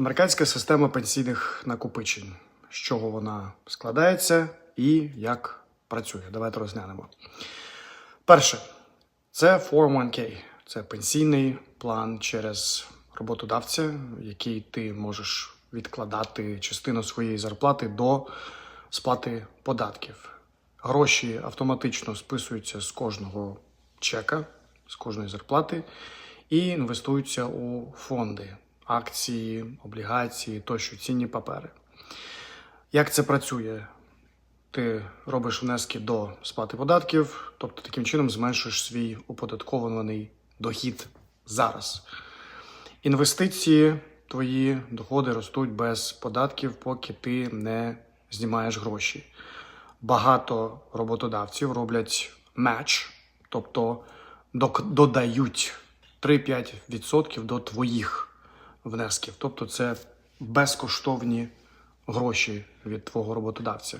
Американська система пенсійних накопичень. З чого вона складається і як працює. Давайте розглянемо. Перше, це 401k. Це пенсійний план через роботодавця, який ти можеш відкладати частину своєї зарплати до сплати податків. Гроші автоматично списуються з кожного чека, з кожної зарплати і інвестуються у фонди, акції, облігації тощо цінні папери. Як це працює? Ти робиш внески до сплати податків, тобто таким чином зменшуєш свій оподаткований дохід зараз. Інвестиції, твої доходи ростуть без податків, поки ти не знімаєш гроші. Багато роботодавців роблять матч, тобто додають 3-5% до твоїх внесків. Тобто це безкоштовні гроші від твого роботодавця.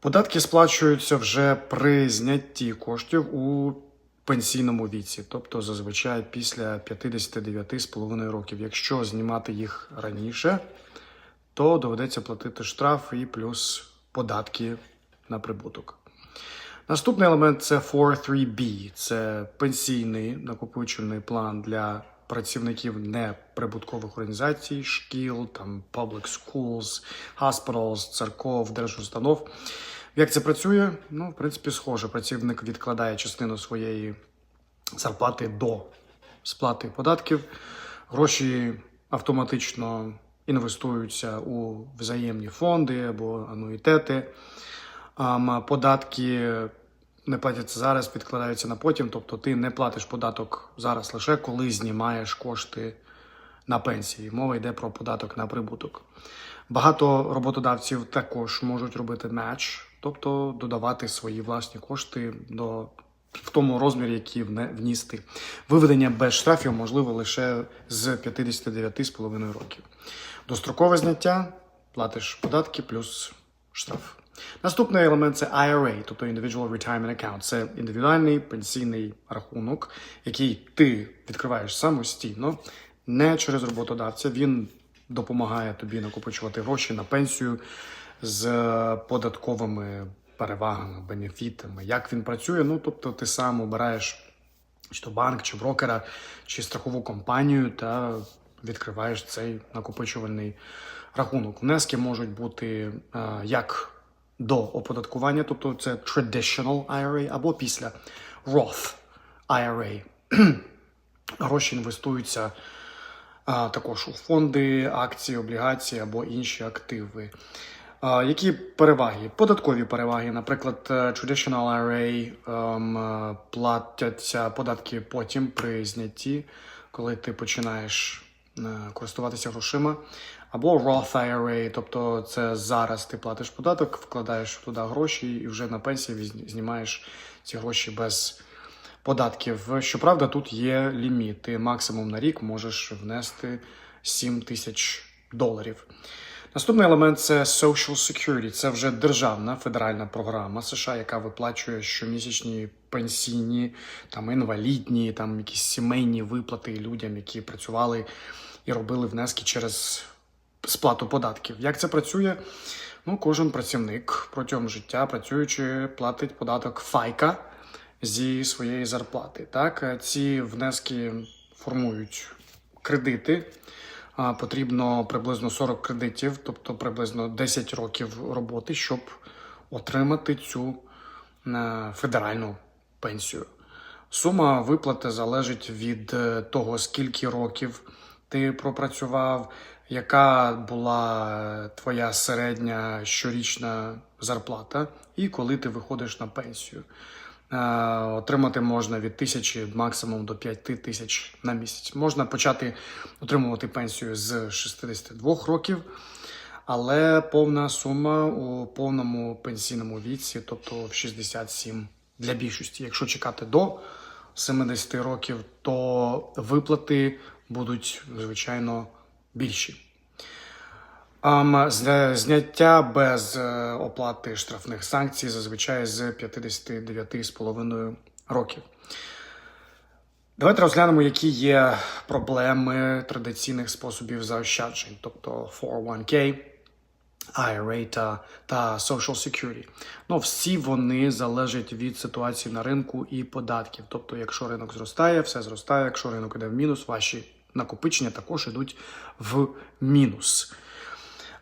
Податки сплачуються вже при знятті коштів у пенсійному віці, тобто зазвичай після 59,5 років. Якщо знімати їх раніше, то доведеться платити штраф і плюс податки на прибуток. Наступний елемент це 4.3b. Це пенсійний накопичувальний план для працівників неприбуткових організацій, шкіл, там public schools, hospitals, церков, держустанов. Як це працює? Ну, в принципі, схоже. Працівник відкладає частину своєї зарплати до сплати податків. Гроші автоматично інвестуються у взаємні фонди або ануїтети. Податки не платяться зараз, підкладаються на потім. Тобто ти не платиш податок зараз лише коли знімаєш кошти на пенсії. Мова йде про податок на прибуток. Багато роботодавців також можуть робити матч, тобто додавати свої власні кошти до в тому розмірі, який вніс ти. Виведення без штрафів можливо лише з 59,5 років. Дострокове зняття платиш податки плюс штраф. Наступний елемент це IRA, тобто Individual Retirement Account. Це індивідуальний пенсійний рахунок, який ти відкриваєш самостійно, не через роботодавця. Він допомагає тобі накопичувати гроші на пенсію з податковими перевагами, бенефітами. Як він працює? Ну тобто, ти сам обираєш чи то банк, чи брокера, чи страхову компанію, та відкриваєш цей накопичувальний рахунок. Внески можуть бути е, як до оподаткування, тобто це traditional IRA, або після Roth IRA. Гроші інвестуються а, також у фонди, акції, облігації або інші активи. А, які переваги? Податкові переваги. Наприклад, е, Traditional IRA ем, е, платяться податки потім при знятті, коли ти починаєш користуватися грошима. Або Roth IRA, тобто це зараз ти платиш податок, вкладаєш туди гроші і вже на пенсії знімаєш ці гроші без податків. Щоправда, тут є ліміт. Ти максимум на рік можеш внести 7 тисяч доларів. Наступний елемент це Social Security. Це вже державна федеральна програма США, яка виплачує щомісячні пенсійні, там інвалідні, там якісь сімейні виплати людям, які працювали і робили внески через сплату податків. Як це працює? Ну, кожен працівник протягом життя, працюючи, платить податок FICA зі своєї зарплати. Так, Е, ці внески формують кредити. Потрібно приблизно 40 кредитів, тобто приблизно 10 років роботи, щоб отримати цю е, федеральну пенсію. Сума виплати залежить від е, того, скільки років ти пропрацював, яка була е, твоя середня щорічна зарплата, і коли ти виходиш на пенсію. Е, Отримати можна від тисячі максимум до 5 тисяч на місяць. Можна почати отримувати пенсію з 62 років, але повна сума у повному пенсійному віці, тобто в 67 для більшості. Якщо чекати до 70 років, то виплати будуть звичайно більші. Зняття без е, оплати штрафних санкцій зазвичай з 59,5 років. Давайте розглянемо, які є проблеми традиційних способів заощаджень, тобто 401k, IRA та, та Social Security. Ну, всі вони залежать від ситуації на ринку і податків. Тобто, якщо ринок зростає, все зростає. Якщо ринок іде в мінус, ваші накопичення також йдуть в мінус.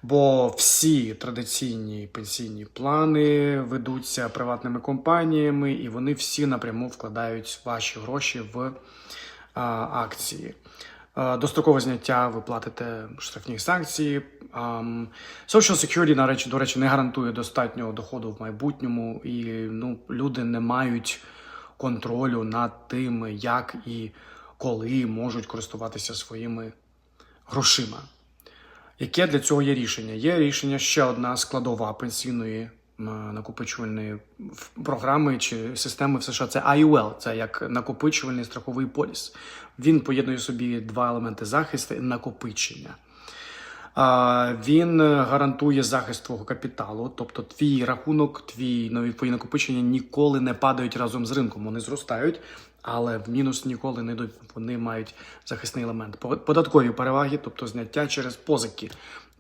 Бо всі традиційні пенсійні плани ведуться приватними компаніями, і вони всі напряму вкладають ваші гроші в а, акції. Дострокове зняття ви платите штрафні санкції. Social Security, на речі, до речі, не гарантує достатнього доходу в майбутньому, і ну, люди не мають контролю над тим, як і коли можуть користуватися своїми грошима. Яке для цього є рішення? Є рішення ще одна складова пенсійної накопичувальної програми чи системи в США. Це IUL, це як накопичувальний страховий поліс. Він поєднує собі два елементи захисту і накопичення. Він гарантує захист твого капіталу, тобто твій рахунок, твій нові накопичення ніколи не падають разом з ринком. Вони зростають, але в мінус ніколи не йдуть. Вони мають захисний елемент. Податкові переваги, тобто зняття через позики.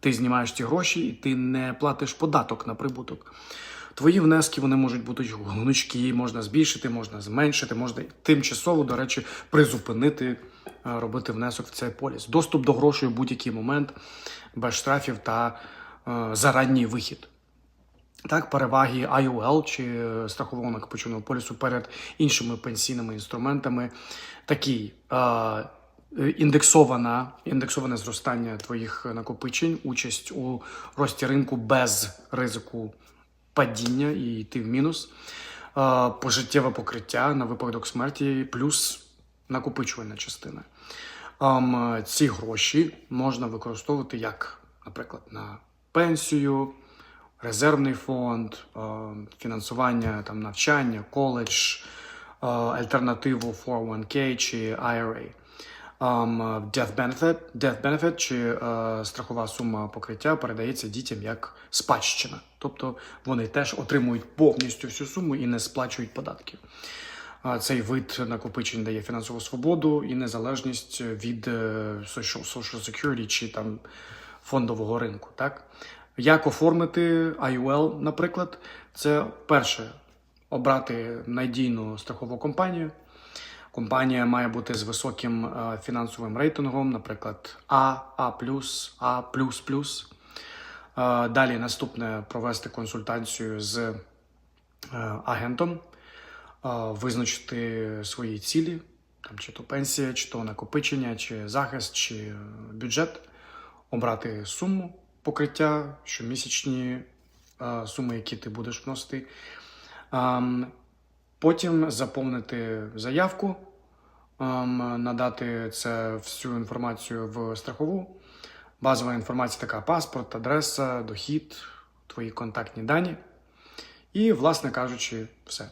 Ти знімаєш ці гроші і ти не платиш податок на прибуток. Твої внески вони можуть бути гнучкі, можна збільшити, можна зменшити, можна тимчасово, до речі, призупинити е, робити внесок в цей поліс. Доступ до грошей в будь-який момент без штрафів та е, зарадній вихід. Так, переваги IUL чи страхового накопиченого полісу перед іншими пенсійними інструментами такі. Е, індексована, індексоване зростання твоїх накопичень, участь у рості ринку без ризику падіння і йти в мінус, е, пожиттєве покриття на випадок смерті, плюс накопичувальна частина. Ем, ці гроші можна використовувати як, наприклад, на пенсію, резервний фонд, е, фінансування там, навчання, коледж, е, альтернативу 401k чи IRA. Um, death benefit, death benefit чи е, страхова сума покриття передається дітям як спадщина. Тобто вони теж отримують повністю всю суму і не сплачують податків. А Цей вид накопичень дає фінансову свободу і незалежність від е, social, social security чи там фондового ринку. Так? Як оформити IUL, наприклад, це перше обрати надійну страхову компанію. Компанія має бути з високим е, фінансовим рейтингом, наприклад, А, А+, А++. Е, Далі наступне провести консультацію з е, агентом, визначити свої цілі, там, чи то пенсія, чи то накопичення, чи захист, чи бюджет, обрати суму покриття, щомісячні е, суми, які ти будеш вносити. Ем, Потім заповнити заявку, ем, надати це всю інформацію в страхову. Базова інформація така: паспорт, адреса, дохід, твої контактні дані. І, власне кажучи, все.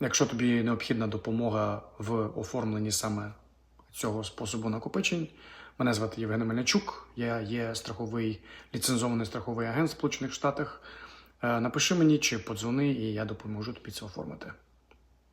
Якщо тобі необхідна допомога в оформленні саме цього способу накопичень, мене звати Євген Мельничук, я є страховий ліцензований страховий агент в Сполучених Штатах. Е, Напиши мені чи подзвони, і я допоможу тобі це оформити.